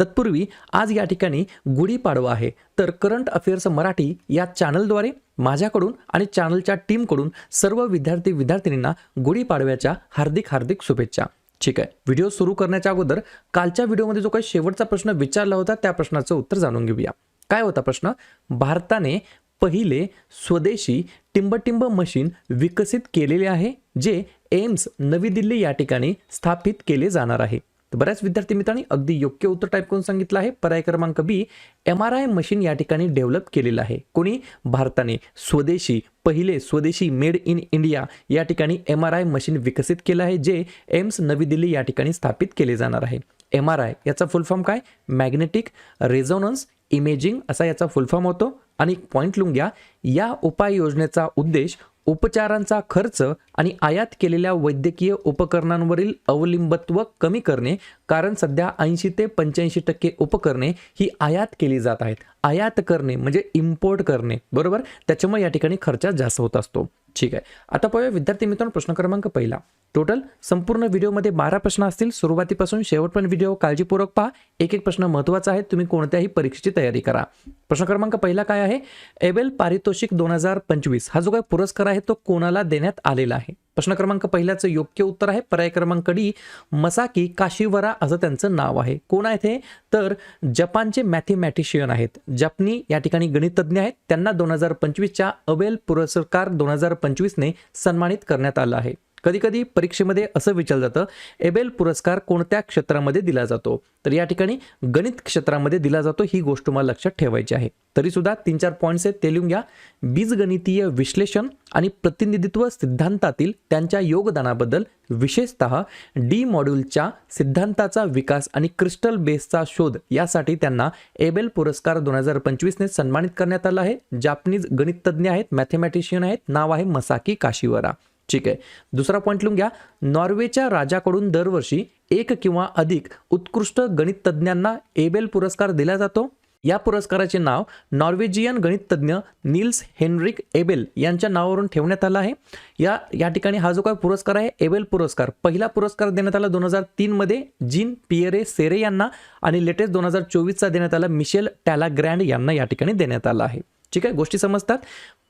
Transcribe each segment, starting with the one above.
तत्पूर्वी आज या ठिकाणी गुढीपाडवा आहे. तर करंट अफेअर्स मराठी या चॅनलद्वारे माझ्याकडून आणि चॅनलच्या टीमकडून सर्व विद्यार्थी विद्यार्थिनींना गुढीपाडव्याच्या हार्दिक हार्दिक शुभेच्छा. ठीक आहे. व्हिडिओ सुरू करण्याच्या अगोदर कालच्या व्हिडिओमध्ये जो काही शेवटचा प्रश्न विचारला होता त्या प्रश्नाचं उत्तर जाणून घेऊया. काय होता प्रश्न? भारताने पहिले स्वदेशी टिंबटिंब मशीन विकसित केलेले आहे जे एम्स नवी दिल्ली या ठिकाणी स्थापित केले जाणार आहे. तर बऱ्याच विद्यार्थी मित्रांनी अगदी योग्य उत्तर टाईप करून सांगितलं आहे. पर्याय क्रमांक B M R I machine या ठिकाणी डेव्हलप केलेलं आहे. कोणी? भारताने. स्वदेशी पहिले स्वदेशी मेड इन इंडिया या ठिकाणी एम आर आय मशीन विकसित केलं आहे जे एम्स नवी दिल्ली या ठिकाणी स्थापित केले जाणार आहे. एम आर आय याचा फुल फॉर्म काय? मॅग्नेटिक रेझोनन्स इमेजिंग असा याचा फुल फॉर्म होतो. आणि पॉईंट लिहून घ्या. या उपाययोजनेचा उद्देश उपचारांचा खर्च आणि आयात केलेल्या वैद्यकीय उपकरणांवरील अवलंबत्व कमी करणे कारण सध्या ऐंशी ते पंच्याऐंशी टक्के उपकरणे ही आयात केली जात आहेत. आयात करणे म्हणजे इम्पोर्ट करणे बरोबर? त्याच्यामुळे या ठिकाणी खर्च जास्त होत असतो. ठीक आहे. आता पाहूया विद्यार्थी मित्रांनो प्रश्न क्रमांक पहिला. टोटल संपूर्ण व्हिडिओमध्ये बारा प्रश्न असतील. सुरुवातीपासून शेवटपर्यंत व्हिडिओ काळजीपूर्वक पहा. एक एक प्रश्न महत्त्वाचा आहे तुम्ही कोणत्याही परीक्षेची तयारी करा. प्रश्न क्रमांक पहिला काय आहे? एबेल पारितोषिक दोन हजार पंचवीस. हा जो काही पुरस्कार आहे तो कोणाला देण्यात आलेला आहे? प्रश्न क्रमांक पहिल्याचं योग्य उत्तर आहे. पर्याय क्रमांक डी मसाकी काशीवरा असं त्यांचं नाव आहे. कोण आहेत हे? तर जपानचे मॅथेमॅटिशियन आहेत. जपनी या ठिकाणी गणितज्ञ आहेत. त्यांना दोन हजार पंचवीसच्या अबेल पुरस्कार दोन हजार पंचवीसने सन्मानित करण्यात आलं आहे. कधी कधी परीक्षेमध्ये असं विचारलं जातं एबेल पुरस्कार कोणत्या क्षेत्रामध्ये दिला जातो? तर या ठिकाणी गणित क्षेत्रामध्ये दिला जातो ही गोष्ट मला लक्षात ठेवायची आहे. तरीसुद्धा तीन चार पॉईंट्स आहेत ते लिहून घ्या. बीजगणितीय विश्लेषण आणि प्रतिनिधित्व सिद्धांतातील त्यांच्या योगदानाबद्दल विशेषतः डी मॉड्यूलच्या सिद्धांताचा विकास आणि क्रिस्टल बेसचा शोध यासाठी त्यांना एबेल पुरस्कार दोन हजार पंचवीसने सन्मानित करण्यात आला आहे. जापनीज गणिततज्ञ आहेत मॅथेमॅटिशियन आहेत नाव आहे मसाकी काशीवरा. ठीक आहे. दुसरा पॉईंट लिहून घ्या. नॉर्वेच्या राजाकडून दरवर्षी एक किंवा अधिक उत्कृष्ट गणित तज्ज्ञांना एबेल पुरस्कार दिला जातो. या पुरस्काराचे नाव नॉर्वेजियन गणिततज्ञ नील्स हेनरिक एबेल यांच्या नावावरून ठेवण्यात आला आहे. या या ठिकाणी हा जो काय पुरस्कार आहे एबेल पुरस्कार. पहिला पुरस्कार देण्यात आला दोन हजार तीनमध्ये जीन पियरे सेरे यांना आणि लेटेस्ट दोन हजार चोवीसचा देण्यात आला मिशेल टॅलाग्रँड यांना या ठिकाणी देण्यात आला आहे. ठीक आहे गोष्टी समजतात.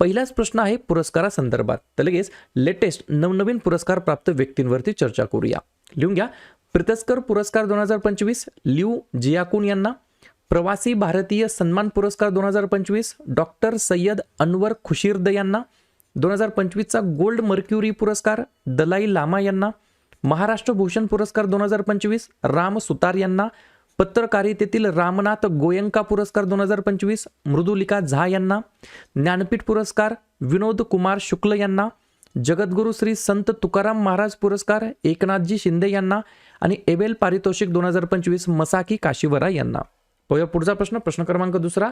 पहिलाच प्रश्न आहे पुरस्कारासंदर्भात. तर लगेच लेटेस्ट नवनवीन पुरस्कार प्राप्त व्यक्तींवरती चर्चा करूया. लिहून घ्या. प्रितस्कर पुरस्कार दोन हजार पंचवीस लिव जियाकून यांना. प्रवासी भारतीय सन्मान पुरस्कार दोन हजार पंचवीस डॉक्टर सय्यद अनवर खुशीर्द यांना. दोन हजार पंचवीसचा गोल्ड मर्क्युरी पुरस्कार दलाई लामा यांना. महाराष्ट्र भूषण पुरस्कार दोन हजार पंचवीस राम सुतार यांना. पत्रकारितेतील रामनाथ गोयंका पुरस्कार दोन हजार पंचवीस मृदुलिका झा यांना ज्ञानपीठ पुरस्कार विनोद कुमार शुक्ल यांना जगद्गुरू श्री संत तुकाराम महाराज पुरस्कार एकनाथजी शिंदे यांना आणि एबेल पारितोषिक दोन हजार पंचवीस मसाकी काशीवरा यांना. पाहूया पुढचा प्रश्न. प्रश्न क्रमांक दुसरा.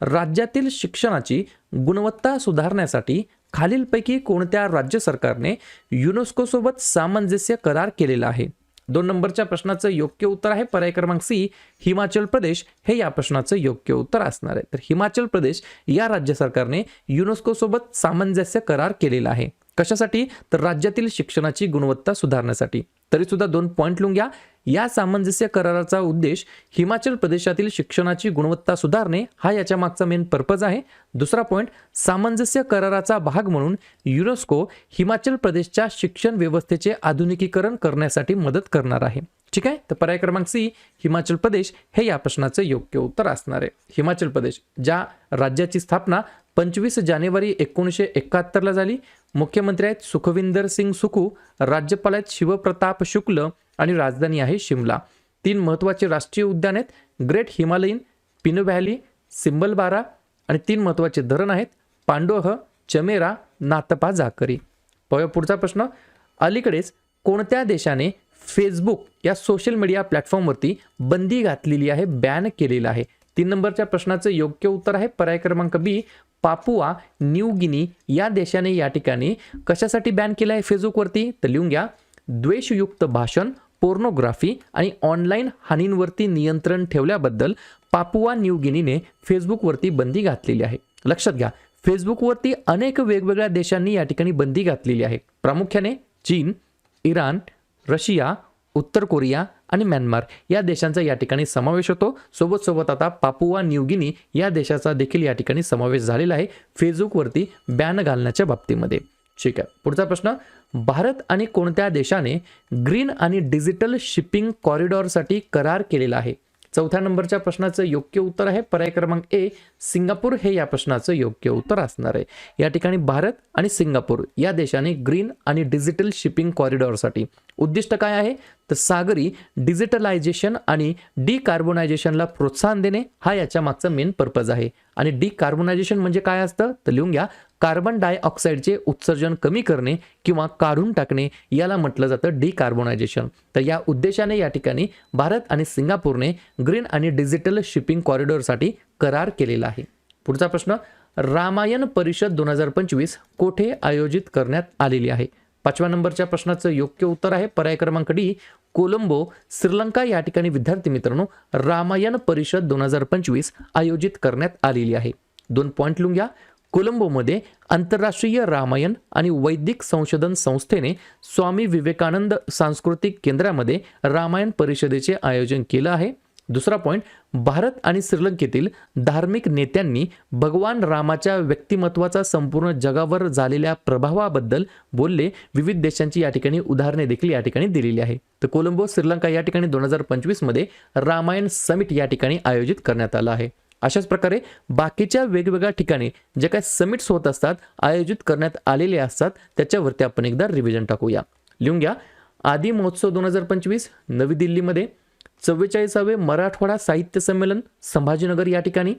राज्यातील शिक्षणाची गुणवत्ता सुधारण्यासाठी खालीलपैकी कोणत्या राज्य सरकारने युनेस्कोसोबत सामंजस्य करार केलेला आहे? दोन नंबरच्या प्रश्नाचं योग्य उत्तर आहे. पर्याय क्रमांक सी हिमाचल प्रदेश. हे या प्रश्नाचं योग्य उत्तर असणार आहे. तर हिमाचल प्रदेश या राज्य सरकारने युनेस्कोसोबत सामंजस्य करार केलेला आहे. कशासाठी? तर राज्यातील शिक्षणाची गुणवत्ता सुधारण्यासाठी. तरी सुद्धा दोन पॉईंट लिहून घ्या. या सामंजस्य कराराचा उद्देश हिमाचल प्रदेशातील शिक्षणाची गुणवत्ता सुधारणे हा याच्या मागचा मेन पर्पज आहे. दुसरा पॉईंट सामंजस्य कराराचा भाग म्हणून युनेस्को हिमाचल प्रदेशच्या शिक्षण व्यवस्थेचे आधुनिकीकरण करण्यासाठी मदत करणार आहे. ठीक आहे? तर पर्याय क्रमांक सी हिमाचल प्रदेश हे या प्रश्नाचं योग्य उत्तर असणार आहे. हिमाचल प्रदेश ज्या राज्याची स्थापना पंचवीस जानेवारी एकोणीसशे एकाहत्तरला झाली मुख्यमंत्री आहेत सुखविंदर सिंग सुखू राज्यपाल आहेत शिवप्रताप शुक्ल आणि राजधानी आहे शिमला. तीन महत्त्वाचे राष्ट्रीय उद्यान आहेत ग्रेट हिमालयन पिनो व्हॅली सिंबलबारा आणि तीन महत्त्वाचे धरण आहेत पांडोह चमेरा नातपा जाकरी पाहूया पुढचा प्रश्न. अलीकडेच कोणत्या देशाने फेसबुक या सोशल मीडिया प्लॅटफॉर्मवरती बंदी घातलेली आहे बॅन केलेलं आहे? तीन नंबरच्या प्रश्नाचं योग्य उत्तर आहे. पर्याय क्रमांक बी पापुआ न्यू गिनी या देशाने या ठिकाणी कशासाठी बॅन केलं आहे फेसबुकवरती? तर लिहून घ्या. द्वेषयुक्त भाषण पोर्नोग्राफी आणि ऑनलाईन हानींवरती नियंत्रण ठेवल्याबद्दल पापुआ न्यू गिनीने फेसबुकवरती बंदी घातलेली आहे. लक्षात घ्या फेसबुकवरती अनेक वेगवेगळ्या देशांनी या ठिकाणी बंदी घातलेली आहे. प्रामुख्याने चीन इराण रशिया उत्तर कोरिया आणि म्यानमार या देशांचा या ठिकाणी समावेश होतो. सोबत सोबत आता पापुआ न्यूगिनी या देशाचा देखील या ठिकाणी समावेश झालेला आहे. फेसबुकवरती बॅन घालण्याच्या बाबतीमध्ये. ठीक आहे. पुढचा प्रश्न भारत आणि कोणत्या देशाने ग्रीन आणि डिजिटल शिपिंग कॉरिडॉरसाठी करार केलेला आहे? चौथ्या नंबरच्या प्रश्नाचं योग्य उत्तर आहे. पर्याय क्रमांक ए सिंगापूर हे या प्रश्नाचं योग्य उत्तर असणार आहे. या ठिकाणी भारत आणि सिंगापूर या देशाने ग्रीन आणि डिजिटल शिपिंग कॉरिडॉरसाठी उद्दिष्ट काय आहे? तर सागरी डिजिटलायझेशन आणि डिकार्बोनायझेशनला प्रोत्साहन देणे हा याच्या मागचा मेन पर्पज आहे. आणि डिकार्बोनायझेशन म्हणजे काय असतं? तर लिहून घ्या कार्बन डायऑक्साईडचे उत्सर्जन कमी करणे किंवा काढून टाकणे याला म्हटलं जातं डिकार्बोनायझेशन. तर या उद्देशाने या ठिकाणी भारत आणि सिंगापूरने ग्रीन आणि डिजिटल शिपिंग कॉरिडॉरसाठी करार केलेला आहे. पुढचा प्रश्न रामायण परिषद दोन हजार पंचवीस कोठे आयोजित करण्यात आलेली आहे? पाचव्या नंबरच्या प्रश्नाचं योग्य उत्तर आहे. पर्याय क्रमांक डी कोलंबो श्रीलंका या ठिकाणी विद्यार्थी मित्रांनो रामायण परिषद दोन हजार पंचवीस आयोजित करण्यात आलेली आहे. दोन पॉईंट लिहून घ्या. कोलंबोमध्ये आंतरराष्ट्रीय रामायण आणि वैदिक संशोधन संस्थेने स्वामी विवेकानंद सांस्कृतिक केंद्रामध्ये रामायण परिषदेचे आयोजन केलं आहे. दुसरा पॉईंट भारत आणि श्रीलंकेतील धार्मिक नेत्यांनी भगवान रामाच्या व्यक्तिमत्वाचा संपूर्ण जगावर झालेल्या प्रभावाबद्दल बोलले. विविध देशांची या ठिकाणी उदाहरणे देखील या ठिकाणी दिलेली आहे. तर कोलंबो श्रीलंका या ठिकाणी दोन हजार पंचवीसमध्ये रामायण समिट या ठिकाणी आयोजित करण्यात आलं आहे. अशाच प्रकारे बाकीच्या वेगवेगळ्या ठिकाणी जे काही समिट्स होत असतात आयोजित करण्यात आलेले असतात त्याच्यावरती आपण एकदा रिव्हिजन टाकूया. लिहून घ्या. आदी महोत्सव दोन हजार पंचवीस नवी दिल्लीमध्ये. चव्वेचाळीसावे मराठवाडा साहित्य संमेलन संभाजीनगर या ठिकाणी.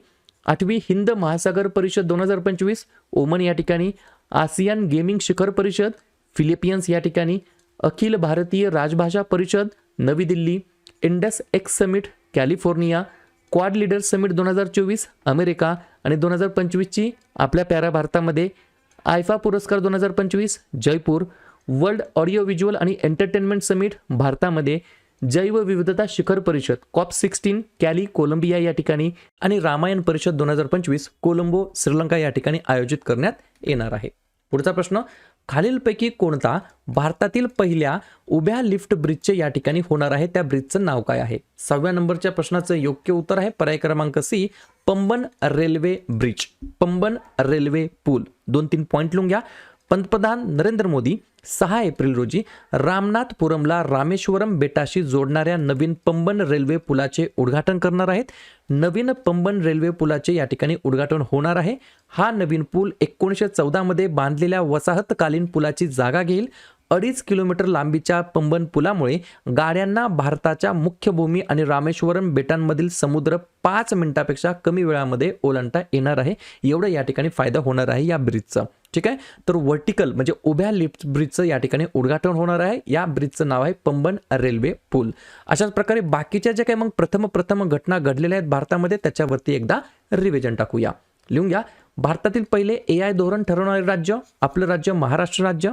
आठवी हिंद महासागर परिषद दोन हजार पंचवीस ओमन या ठिकाणी. आसियान गेमिंग शिखर परिषद फिलिपियन्स या ठिकाणी. अखिल भारतीय राजभाषा परिषद नवी Delhi. Indus X summit California. Quad leader summit दोन हजार चोवीस अमेरिका. आणि दोन हजार पंचवीसची आपल्या प्यारा भारतामध्ये आयफा पुरस्कार दोन हजार पंचवीस जयपूर. वर्ल्ड ऑडिओ व्हिज्युअल आणि एंटरटेनमेंट समिट भारतामध्ये. जैवविविधता शिखर परिषद कॉप सिक्स्टीन कॅली कोलंबिया या ठिकाणी आणि रामायण परिषद दोन हजार पंचवीस कोलंबो श्रीलंका या ठिकाणी आयोजित करण्यात येणार आहे. पुढचा प्रश्न खालीलपैकी कोणता भारतातील पहिल्या उभ्या लिफ्ट ब्रिजचे या ठिकाणी होणार आहे? त्या ब्रिजचं नाव काय आहे? सहाव्या नंबरच्या प्रश्नाचं योग्य उत्तर आहे पर्याय क्रमांक C Pamban railway bridge. Pamban railway पूल. दोन तीन पॉईंट लिहून घ्या. पंतप्रधान नरेंद्र मोदी सहा एप्रिल रोजी रामनाथपुरमला रामेश्वरम बेटाशी जोडणाऱ्या नवीन पंबन रेल्वे पुलाचे उद्घाटन करणार आहेत. नवीन पंबन रेल्वे पुलाचे या ठिकाणी उद्घाटन होणार आहे. हा नवीन पूल एकोणीसशे चौदामध्ये बांधलेल्या वसाहतकालीन पुलाची जागा घेईल. अडीच किलोमीटर लांबीच्या पंबन पुलामुळे गाड्यांना भारताच्या मुख्य भूमी आणि रामेश्वरम बेटांमधील समुद्र पाच मिनिटापेक्षा कमी वेळामध्ये ओलांडता येणार आहे. एवढं या ठिकाणी फायदा होणार आहे या ब्रिजचा. ठीक आहे? तर वर्टिकल म्हणजे उभ्या लिफ्ट ब्रिजचं या ठिकाणी उद्घाटन होणार आहे. या ब्रिजचं नाव आहे पंबन रेल्वे पूल. अशाच प्रकारे बाकीच्या ज्या काही मग प्रथम प्रथम घटना घडलेल्या आहेत भारतामध्ये त्याच्यावरती एकदा रिव्हिजन टाकूया. लिहून घ्या. भारतातील पहिले ए आय धोरण ठरवणारे राज्य आपलं राज्य महाराष्ट्र राज्य.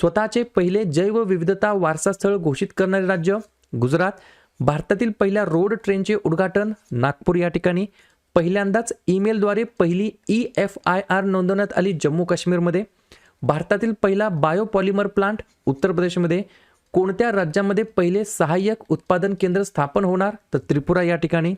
स्वतःचे पहिले जैवविविधता वारसास्थळ घोषित करणारे राज्य गुजरात. भारतातील पहिल्या रोड ट्रेनचे उद्घाटन नागपूर या ठिकाणी. पहिल्यांदाच ईमेलद्वारे पहिली ई एफ आय आर नोंदवण्यात आली जम्मू काश्मीरमध्ये. भारतातील पहिला बायोपॉलिमर प्लांट उत्तर प्रदेशमध्ये. कोणत्या राज्यामध्ये पहिले सहाय्यक उत्पादन केंद्र स्थापन होणार तर त्रिपुरा या ठिकाणी.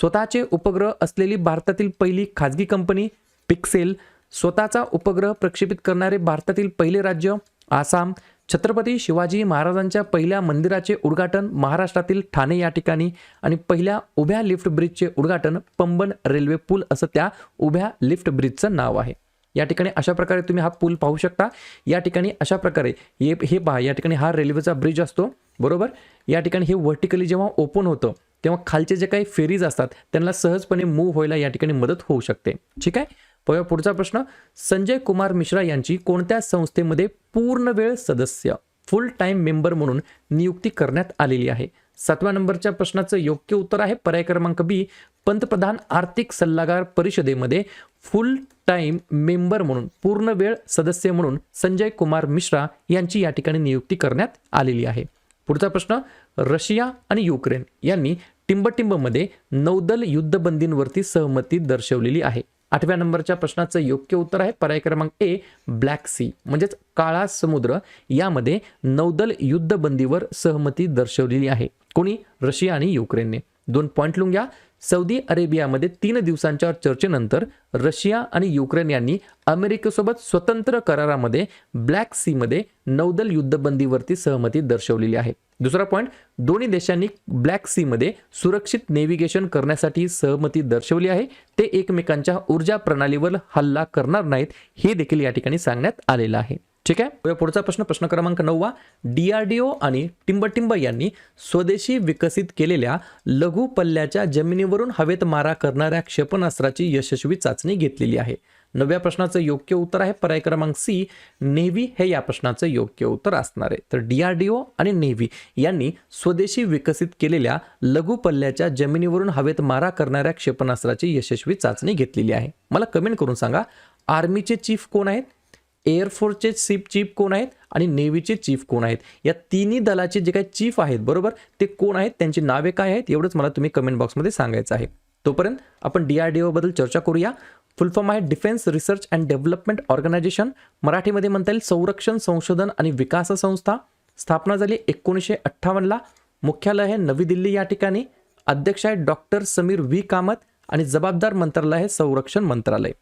स्वतःचे उपग्रह असलेली भारतातील पहिली खाजगी कंपनी पिक्सेल. स्वतःचा उपग्रह प्रक्षेपित करणारे भारतातील पहिले राज्य आसाम छत्रपती शिवाजी महाराजांच्या पहिल्या मंदिराचे उद्घाटन महाराष्ट्रातील ठाणे या ठिकाणी आणि पहिल्या उभ्या लिफ्ट ब्रिजचे उद्घाटन पंबन रेल्वे पूल असं त्या उभ्या लिफ्ट ब्रिजचं नाव आहे. या ठिकाणी अशा प्रकारे तुम्ही हा पूल पाहू शकता. या ठिकाणी अशा प्रकारे हे हे पहा या ठिकाणी हा रेल्वेचा ब्रिज असतो बरोबर? या ठिकाणी हे व्हर्टिकली जेव्हा ओपन होतं तेव्हा खालचे जे काही फेरीज असतात त्यांना सहजपणे मूव्ह व्हायला या ठिकाणी मदत होऊ शकते. ठीक आहे? पुढचा प्रश्न संजय कुमार मिश्रा यांची कोणत्या संस्थेमध्ये पूर्ण वेळ सदस्य फुल टाइम मेंबर म्हणून नियुक्ती करण्यात आलेली आहे? सातव्या नंबरच्या प्रश्नाचं योग्य उत्तर आहे पर्याय क्रमांक बी पंतप्रधान आर्थिक सल्लागार परिषदेमध्ये फुल टाईम मेंबर म्हणून पूर्ण वेळ सदस्य म्हणून संजय कुमार मिश्रा यांची या ठिकाणी नियुक्ती करण्यात आलेली आहे. पुढचा प्रश्न रशिया आणि युक्रेन यांनी टिंबटिंबमध्ये नौदल युद्धबंदींवरती सहमती दर्शवलेली आहे. आठव्या नंबरच्या प्रश्नाचं योग्य उत्तर आहे पर्याय क्रमांक ए ब्लॅक सी. म्हणजेच काळा समुद्र. यामध्ये नौदल युद्धबंदीवर सहमती दर्शवलेली आहे. कोणी? रशिया आणि युक्रेनने. दोन पॉईंट लिहून घ्या. सौदी अरेबियामध्ये तीन दिवसांच्या चर्चेनंतर रशिया आणि युक्रेन यांनी अमेरिकेसोबत स्वतंत्र करारामध्ये ब्लॅक सीमध्ये नौदल युद्धबंदीवरती सहमती दर्शवलेली आहे. दुसरा पॉईंट दोन्ही देशांनी ब्लॅक सीमध्ये सुरक्षित नेव्हिगेशन करण्यासाठी सहमती दर्शवली आहे. ते एकमेकांच्या ऊर्जा प्रणालीवर हल्ला करणार नाहीत हे देखील या ठिकाणी सांगण्यात आलेलं आहे. ठीक आहे? पुढचा प्रश्न प्रश्न क्रमांक नववा. डीआरडीओ आणि टिंबटिंब यांनी स्वदेशी विकसित केलेल्या लघु पल्ल्याच्या जमिनीवरून हवेत मारा करणाऱ्या क्षेपणास्त्राची यशस्वी चाचणी घेतलेली आहे. नव्या प्रश्नाचं योग्य उत्तर आहे. पर्याय क्रमांक सी नेव्ही हे या प्रश्नाचं योग्य उत्तर असणार आहे. तर डीआरडीओ आणि नेव्ही यांनी स्वदेशी विकसित केलेल्या लघु पल्ल्याच्या जमिनीवरून हवेत मारा करणाऱ्या क्षेपणास्त्राची यशस्वी चाचणी घेतलेली आहे. मला कमेंट करून सांगा आर्मीचे चीफ कोण आहेत? एअरफोर्सचे चीफ चीफ कोण आहेत? आणि नेव्हीचे चीफ कोण आहेत? या तिन्ही दलाचे जे काही चीफ आहेत बरोबर? ते कोण आहेत? त्यांची नावे काय आहेत? एवढंच मला तुम्ही कमेंट बॉक्समध्ये सांगायचं आहे. तोपर्यंत आपण डी आर डी ओबद्दल चर्चा करूया. फुल फॉर्म आहे defence research and development organisation. मराठीमध्ये म्हणता येईल संरक्षण संशोधन आणि विकास संस्था. स्थापना झाली एकोणीसशे अठ्ठावन्नला मुख्यालय आहे नवी दिल्ली या ठिकाणी. अध्यक्ष आहे डॉक्टर समीर व्ही. कामत आणि जबाबदार मंत्रालय आहे संरक्षण मंत्रालय.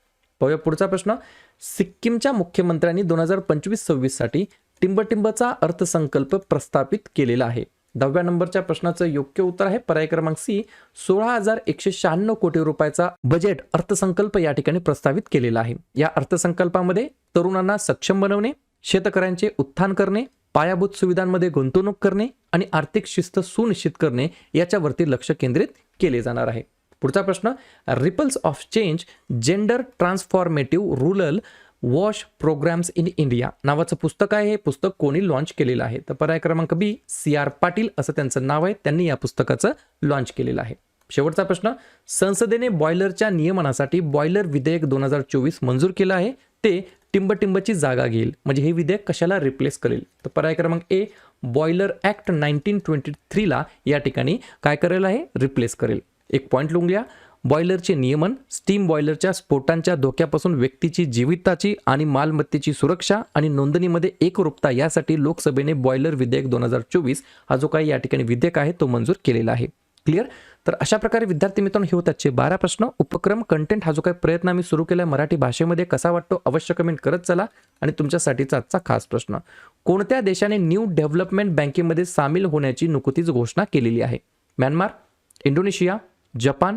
पाहूया पुढचा प्रश्न. सिक्कीमच्या मुख्यमंत्र्यांनी दोन हजार पंचवीस सव्वीससाठी टिंबटिंबचा अर्थसंकल्प प्रस्थापित केलेला आहे. दहाव्या नंबरच्या प्रश्नाचं योग्य उत्तर आहे पर्याय क्रमांक सी. सोळा हजार एकशे शहाण्णव कोटी रुपयाचा बजेट अर्थसंकल्प या ठिकाणी प्रस्तावित केलेला आहे. या अर्थसंकल्पामध्ये तरुणांना सक्षम बनवणे शेतकऱ्यांचे उत्थान करणे पायाभूत सुविधांमध्ये गुंतवणूक करणे आणि आर्थिक शिस्त सुनिश्चित करणे याच्यावरती लक्ष केंद्रित केले जाणार आहे. पुढचा प्रश्न ripples of change gender transformative rural wash programmes in India नावाचं पुस्तक आहे. हे पुस्तक कोणी लॉन्च केलेलं आहे. तर पर्याय क्रमांक बी सी आर पाटील असं त्यांचं नाव आहे. त्यांनी या पुस्तकाचं लॉन्च केलेलं आहे. शेवटचा प्रश्न संसदेने बॉयलरच्या नियमनासाठी बॉयलर विधेयक दोन हजार चोवीस मंजूर केलं आहे. ते टिंबटिंबची जागा घेईल. म्हणजे हे विधेयक कशाला रिप्लेस करेल? तर पर्याय क्रमांक A boiler act nineteen twenty थ्रीला या ठिकाणी काय करेल आहे? रिप्लेस करेल. एक पॉईंट लिहून बॉयलरचे नियमन स्टीम बॉयलरच्या स्फोटांच्या धोक्यापासून व्यक्तीची जीविताची आणि मालमत्तेची सुरक्षा आणि नोंदणीमध्ये एकरूपता यासाठी लोकसभेने बॉयलर विधेयक दोन हजार चोवीस हा जो काही या ठिकाणी विधेयक आहे तो मंजूर केलेला आहे. क्लिअर तर अशा प्रकारे विद्यार्थी मित्रांनो हे होताचे बारा प्रश्न. उपक्रम कंटेंट हा जो काही प्रयत्न आम्ही सुरू केला मराठी भाषेमध्ये कसा वाटतो अवश्य कमेंट करत चला. आणि तुमच्यासाठीचा आजचा खास प्रश्न कोणत्या देशाने न्यू डेव्हलपमेंट बँकेमध्ये सामील होण्याची नुकतीच घोषणा केलेली आहे? Myanmar Indonesia Japan